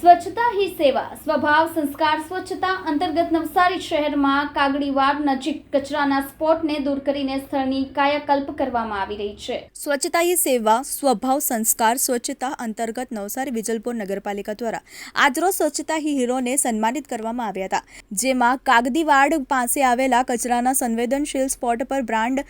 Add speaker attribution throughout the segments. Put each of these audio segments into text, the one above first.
Speaker 1: સ્વચ્છતા હી સેવા. સ્વભાવ, સંસ્કાર, સ્વચ્છતા અંતર્ગત નવસારી શહેરમાં કાગડીવાડ નજીક કચરાના સ્પોટને દૂર કરીને સ્થળની કાયાકલ્પ કરવામાં આવી રહી છે.
Speaker 2: સ્વચ્છતા હી સેવા, સ્વભાવ, સંસ્કાર, સ્વચ્છતા અંતર્ગત નવસારી વિજલપુર નગરપાલિકા દ્વારા આજરોજ સ્વચ્છતા હી હીરોને સન્માનિત કરવામાં આવ્યા હતા. જેમાં કાગડીવાડ પાસે આવેલા કચરાના સંવેદનશીલ સ્પોટ પર બ્રાન્ડ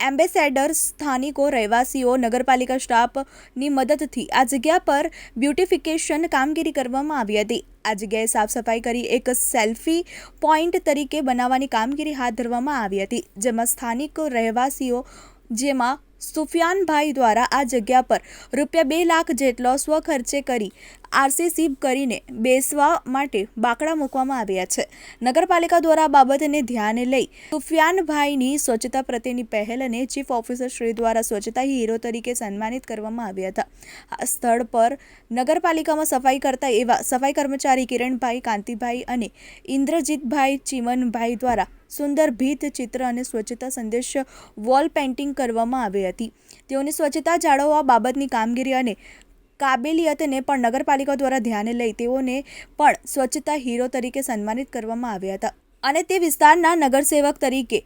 Speaker 2: એમ્બેસેડર સ્થાનિકો રહેવાસીઓ, નગરપાલિકા સ્ટાફની મદદથી આ જગ્યા પર બ્યુટિફિકેશન કામગીરી કરવામાં આવી હતી. આ જગ્યાએ સાફ સફાઈ કરી એક સેલ્ફી પોઈન્ટ તરીકે બનાવવાની કામગીરી હાથ ધરવામાં આવી હતી, જેમાં સ્થાનિક રહેવાસીઓ, જેમાં સુફિયાનભાઈ દ્વારા આ જગ્યા પર રૂપિયા બે લાખ જેટલો સ્વખર્ચે કરી આરસીસી કરીને બેસવા માટે બાકડા મૂકવામાં આવ્યા છે. નગરપાલિકા દ્વારા બાબતને ધ્યાને લઈ સુફિયાનભાઈની સ્વચ્છતા પ્રત્યેની પહેલ અને ચીફ ઓફિસર શ્રી દ્વારા સ્વચ્છતા હીરો તરીકે સન્માનિત કરવામાં આવ્યા હતા. આ સ્થળ પર નગરપાલિકામાં સફાઈ કરતા એવા સફાઈ કર્મચારી કિરણભાઈ કાંતિભાઈ અને ઇન્દ્રજીતભાઈ ચીમનભાઈ દ્વારા સુંદર ભીત ચિત્ર અને સ્વચ્છતા સંદેશ વોલ પેઇન્ટિંગ કરવામાં આવી હતી. તેઓની સ્વચ્છતા જાળવવા બાબતની કામગીરી અને કાબેલિયતને પણ નગરપાલિકા દ્વારા ધ્યાને લઈ તેઓને પણ સ્વચ્છતા હીરો તરીકે સન્માનિત કરવામાં આવ્યા હતા. અને તે વિસ્તારના નગરસેવક તરીકે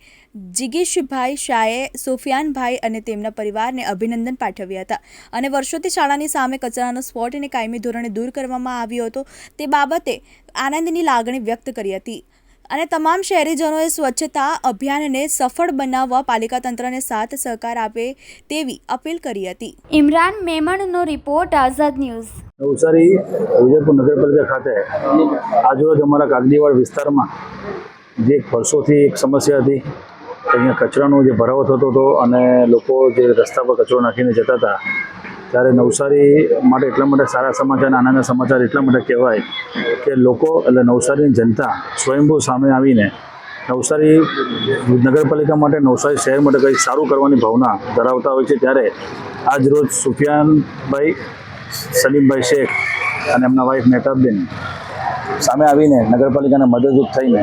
Speaker 2: જિગીશભાઈ શાહે, સુફિયાનભાઈ અને તેમના પરિવારને અભિનંદન પાઠવ્યા હતા. અને વર્ષોથી શાળાની સામે કચરાનો સ્પોટને કાયમી ધોરણે દૂર કરવામાં આવ્યો હતો. તે બાબતે આનંદની લાગણી વ્યક્ત કરી હતી. અને તમામ શહેરીજનોએ સ્વચ્છતા અભિયાનને સફળ બનાવવા પાલિકા તંત્રને સાથ સહકાર આપે તેવી અપીલ કરી હતી.
Speaker 1: ઇમરાન મેમણનો રિપોર્ટ આઝાદ ન્યૂઝ.
Speaker 3: નવસારી વિજયપુર નગરપાલિકા ખાતે આજરોજ અમારા કાગડીવાડ વિસ્તારમાં જે વર્ષોથી એક સમસ્યા હતી અહીંયા કચરાનો જે ભરાવો થતો હતો અને લોકો જે રસ્તા પર કચરો નાખીને જતા હતા ત્યારે નવસારી માટે એટલા માટે સારા સમાચાર નાના સમાચાર એટલા માટે કહેવાય કે લોકો, એટલે નવસારીની જનતા સ્વયંભૂ સામે આવીને નવસારી નગરપાલિકા માટે, નવસારી શહેર માટે કંઈક સારું કરવાની ભાવના ધરાવતા હોય છે. ત્યારે આજ રોજ સુફિયાનભાઈ, સલીમભાઈ શેખ અને એમના વાઈફ મહેતાબબેન સામે આવીને નગરપાલિકાને મદદરૂપ થઈને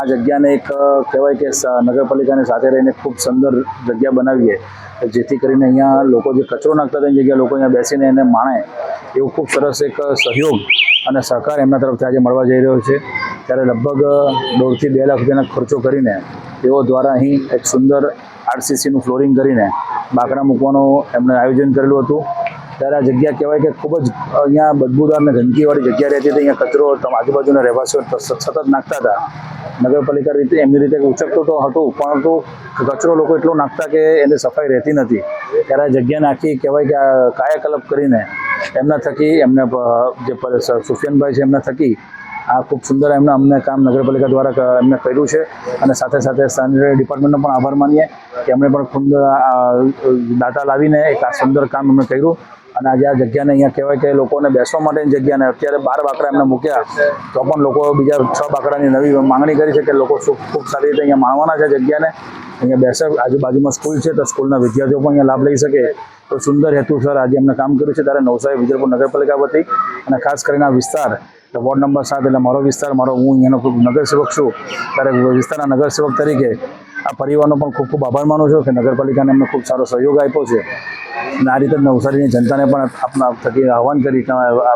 Speaker 3: આ જગ્યાને એક કહેવાય કે નગરપાલિકાની સાથે રહીને ખૂબ સુંદર જગ્યા બનાવીએ. જેથી કરીને અહીંયા લોકો જે કચરો નાખતા હતા એની જગ્યાએ લોકો અહીંયા બેસીને એને માણે. એવું ખૂબ સરસ એક સહયોગ અને સહકાર એમના તરફથી આજે મળવા જઈ રહ્યો છે. ત્યારે લગભગ દોઢથી બે લાખ રૂપિયાનો ખર્ચો કરીને તેઓ દ્વારા અહીં એક સુંદર આરસીસીનું ફ્લોરિંગ કરીને બાકડા મૂકવાનું એમણે આયોજન કરેલું હતું. ત્યારે આ જગ્યા કહેવાય કે ખૂબ જ અહીંયા બદબૂદાર અને ગંદકીવાળી જગ્યા રહેતી હતી. અહીંયા કચરો આજુબાજુના રહેવાસીઓ સતત નાખતા હતા. નગરપાલિકા રીતે એમની રીતે ઉચકતું તો હતું, પરંતુ કચરો લોકો એટલો નાખતા કે એની સફાઈ રહેતી નથી. ત્યારે આ જગ્યા નાખી કહેવાય કે આ કાયાકલ્પ કરીને એમના થકી એમને જે સુફિયાનભાઈ છે એમના થકી આ ખૂબ સુંદર એમને અમને કામ નગરપાલિકા દ્વારા એમને કર્યું છે. અને સાથે સાથે સેનિટરી ડિપાર્ટમેન્ટનો પણ આભાર માનીએ કે એમણે પણ ખુદ દાતા લાવીને એક આ સુંદર કામ એમણે કર્યું. અને આજે આ જગ્યાને અહીંયા કહેવાય કે લોકોને બેસવા માટેની જગ્યાને અત્યારે બાર બાકડા એમને મૂક્યા, તો પણ લોકો બીજા છ બાકડાની નવી માંગણી કરી છે કે લોકો ખૂબ સારી રીતે અહીંયા માણવાના છે જગ્યાને. અહીંયા બેસે, આજુબાજુમાં સ્કૂલ છે તો સ્કૂલના વિદ્યાર્થીઓ પણ અહીંયા લાભ લઈ શકે. તો સુંદર હેતુસર આજે એમને કામ કર્યું છે ત્યારે નવસારી વિજયપુર નગરપાલિકા વતી. અને ખાસ કરીને આ વિસ્તાર વોર્ડ નંબર સાત એટલે મારો વિસ્તાર, મારો હું અહીંયાનો ખૂબ નગરસેવક છું. ત્યારે વિસ્તારના નગરસેવક તરીકે આ પરિવારનો પણ ખૂબ ખૂબ આભાર માનું છું કે નગરપાલિકાને અમને ખૂબ સારો સહયોગ આપ્યો છે. અને આ રીતે નવસારીની જનતાને પણ આપના થકી આહવાન કરી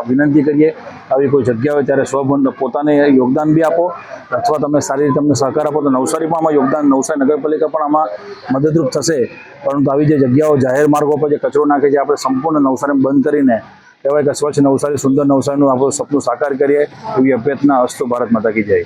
Speaker 3: વિનંતી કરીએ, આવી કોઈ જગ્યા હોય ત્યારે સ્વબંધ પોતાને યોગદાન બી આપો, અથવા તમે સારી રીતે અમને સહકાર આપો તો નવસારી પણ આમાં યોગદાન, નવસારી નગરપાલિકા પણ આમાં મદદરૂપ થશે. પરંતુ આવી જે જગ્યાઓ, જાહેર માર્ગો પર જે કચરો નાખે છે, આપણે સંપૂર્ણ નવસારી બંધ કરીને, કહેવાય કે સ્વચ્છ નવસારી, સુંદર નવસારીનું આપણું સપનું સાકાર કરીએ, એવી અભ્યર્થના અસ્તુ ભારત માતા કી જય.